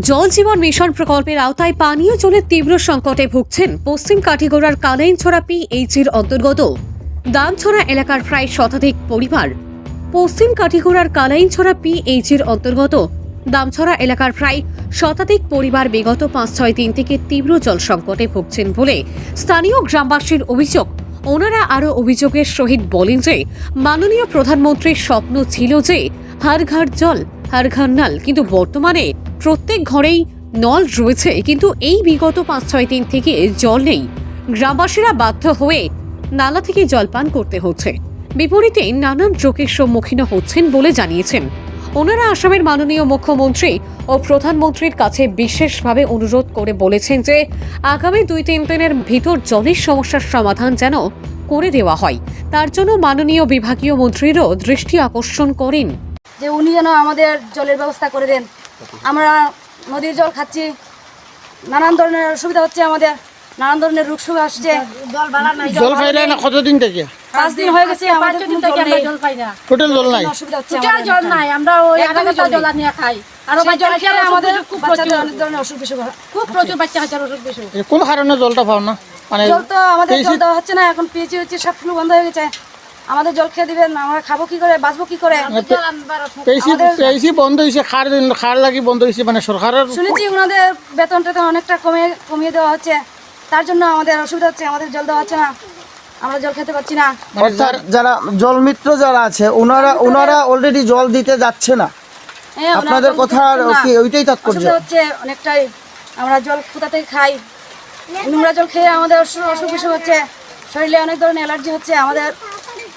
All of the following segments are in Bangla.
জল জীবন মিশন প্রকল্পের আওতায় পানীয় জলের তীব্র সংকটে ভুগছেন পশ্চিম কাঠিগড়ার কালাইনছড়া পিএইচির অন্তর্গত। দামছড়া এলাকার প্রায় শতাধিক পরিবার পশ্চিম কাঠিগড়ার কালাইনছড়া পিএইচির অন্তর্গত। দামছড়া এলাকার প্রায় শতাধিক পরিবার বিগত পাঁচ, ছয় দিন থেকে তীব্র জল সংকটে ভুগছেন বলে স্থানীয় গ্রামবাসীর অভিযোগ। ওনারা আরও অভিযোগের সহিত বলেন যে, মাননীয় প্রধানমন্ত্রীর স্বপ্ন ছিল যে হার ঘর জল হার ঘর নল কিন্তু বর্তমানে প্রত্যেক ঘরেই নল রয়েছে, কিন্তু এই বিগত পাঁচ ছয় দিন থেকে জল নেই। গ্রামবাসীরা বাধ্য হয়ে নালা থেকে জল পান করতে হচ্ছে। বিপরীতে নানান চোখের সম্মুখীন হচ্ছেন বলে জানিয়েছেন। ওনারা আসামের মাননীয় মুখ্যমন্ত্রী ও প্রধানমন্ত্রীর কাছে বিশেষভাবে অনুরোধ করে বলেছেন যে, আগামী দুই তিন দিনের ভিতর জলের সমস্যার সমাধান যেন করে দেওয়া হয়। তার জন্য মাননীয় বিভাগীয় মন্ত্রীরও দৃষ্টি আকর্ষণ করেন। যে উনি যেন আমাদের জলের ব্যবস্থা করে দেন। আমরা নদীর জল খাচ্ছি নানান ধরনের অসুবিধা হচ্ছে আমাদের নানান ধরনের রোগ সুখ আসছে। জল পাইলে না কতদিন থেকে? পাঁচ দিন হয়ে গেছে আমাদের কোনো জল নেই। টোটাল জল নাই? অসুবিধা হচ্ছে টোটাল জল নাই আমরা ওই জল খাই। আর সেই জল খেলে আমাদের খুব বাচ্চাদের অনেক ধরনের অসুখ বিসুখ খুব প্রচুর বাচ্চা কাচ্চার অসুখ বিসুখ। কোন কারণে জলটা পাও না? মানে জল তো আমাদের জল দেওয়া হচ্ছে না এখন পিএইচি হচ্ছে সব ফ্লু বন্ধ হয়ে গেছে। আমাদের জল খেয়ে দিবেন আমরা খাব কি করে বাঁচবো কি করে? জল বন্ধ হয়েছে খার খার লাগি বন্ধ হয়েছে মানে সরকারের শুনেছি ওনাদের বেতন টেতন অনেকটা কমে কমিয়ে দেওয়া হচ্ছে। তার জন্য আমাদের অসুবিধা হচ্ছে আমাদের জল দেওয়া হচ্ছে না। আমরা জল খেতে পাচ্ছি না। অর্থাৎ যারা জলমিত্র যারা আছে ওনারা ওনারা অলরেডি জল দিতে যাচ্ছে না। হ্যাঁ, আপনাদের কথা কি ওইটাই তাৎপর্য। হচ্ছে অনেকটাই। আমরা জল কোথা থেকে খাই? নোংরা জল খেয়ে আমাদের অসু- অসুখ বিসুখ হচ্ছে। শরীরে অনেক ধরনের অ্যালার্জি হচ্ছে আমাদের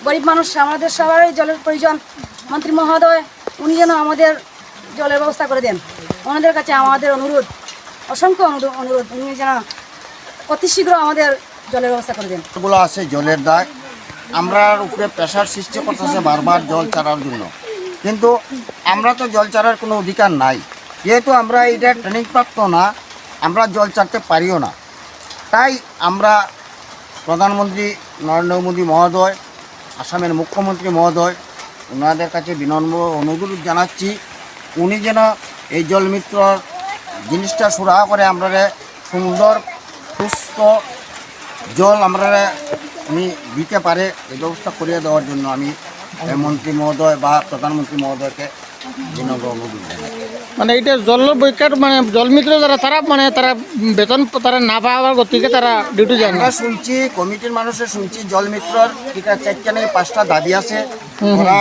গরিব মানুষ, আমাদের সবারই জলের প্রয়োজন। মন্ত্রী মহোদয়, উনি যেন আমাদের জলের ব্যবস্থা করে দেন। ওনাদের কাছে আমাদের অনুরোধ, অসংখ্য অনুরোধ, উনি যেন অতি শীঘ্র আমাদের জলের ব্যবস্থা করে দেন। গুলো আছে জলের দাগ আমরার উপরে প্রেশার সৃষ্টি করতেছে বারবার জল চারার জন্য। কিন্তু আমরা তো জল চারার কোনো অধিকার নাই। যেহেতু আমরা এটা ট্রেনিং প্রাপ্ত না, আমরা জল চারতে পারিও না। তাই আমরা প্রধানমন্ত্রী নরেন্দ্র মোদী মহোদয় আসামের মুখ্যমন্ত্রী মহোদয়, ওনাদের কাছে বিনম্র অনুরোধ জানাচ্ছি, উনি যেন এই জলমিত্রর জিনিসটা সুরাহা করে আমরা সুন্দর, সুস্থ জল আমরা উনি দিতে পারে এই ব্যবস্থা করিয়ে দেওয়ার জন্য আমি মন্ত্রী মহোদয় বা প্রধানমন্ত্রী মহোদয়কে মানে এটা জল বৈকার মানে জলমিত্র যারা তারা মানে তারা বেতন তারা না পাওয়ার গতিকে তারা ডিউটি যায় না। শুনছি কমিটির মানুষের শুনছি জলমিত্রর এটা চারটা নেই পাঁচটা দাবি আছে। ওরা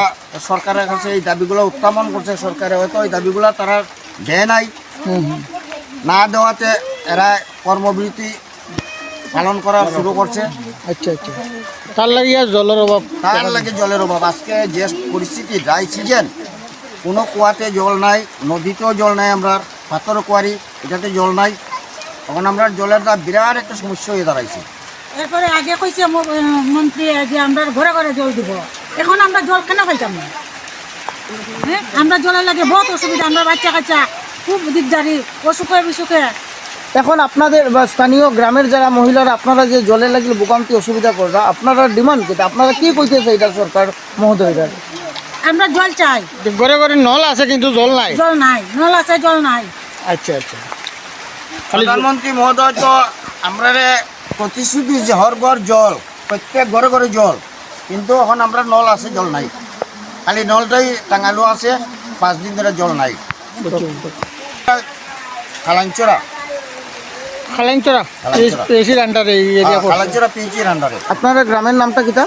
সরকারের কাছে এই দাবিগুলো উত্থাপন করছে সরকারে হয়তো এই দাবিগুলো তারা দেয় নাই। না দেওয়াতে এরা কর্মবিরতি পালন করা শুরু করছে। আচ্ছা আচ্ছা। তার লাগিয়া জলের অভাব। তার লাগে জলের অভাব। আজকে যে পরিস্থিতি ড্রাই সিজন কোনো কুয়াতে জল নাই নদীতেও জল নাই আমরা পাথর কুয়ারি এটাতে জল নাই। তখন আমরা জলের দা বিরাট একটা সমস্যা হয়ে দাঁড়াইছে। এরপরে আগে কইছে মন্ত্রী যে আমরা ঘরে ঘরে জল দিব। এখন আমরা জল কেন পাইতাম না? হ্যাঁ আমরা জলের লাগে বহুত অসুবিধা আমরা বাচ্চা কাচ্চা খুব দিকদারি অসুখে বিসুখে। এখন আপনাদের বা স্থানীয় গ্রামের যারা মহিলারা আপনারা যে জলে লাগলে ভোগান্তি অসুবিধা কররা আপনারা ডিমান্ড কি আপনারা কি কইতেছে এটা সরকার মহোদয়রা? আমরা জল চাই। ঘরে ঘরে নল আছে কিন্তু জল নাই? জল নাই। নল আছে জল নাই। আচ্ছা আচ্ছা। খালি প্রধানমন্ত্রী মহোদয় তো আমরা প্রতিশ্রুতি যে হর ঘর জল প্রত্যেক ঘরে ঘরে জল। কিন্তু এখন আমরা নল আছে জল নাই। খালি নলটাই টাঙানো আছে পাঁচ দিন ধরে জল নাই। খালাঞ্চরা পড়ছে। খালাঞ্চরা পিএইচির আন্ডারে আপনারা গ্রামের নামটা কিটা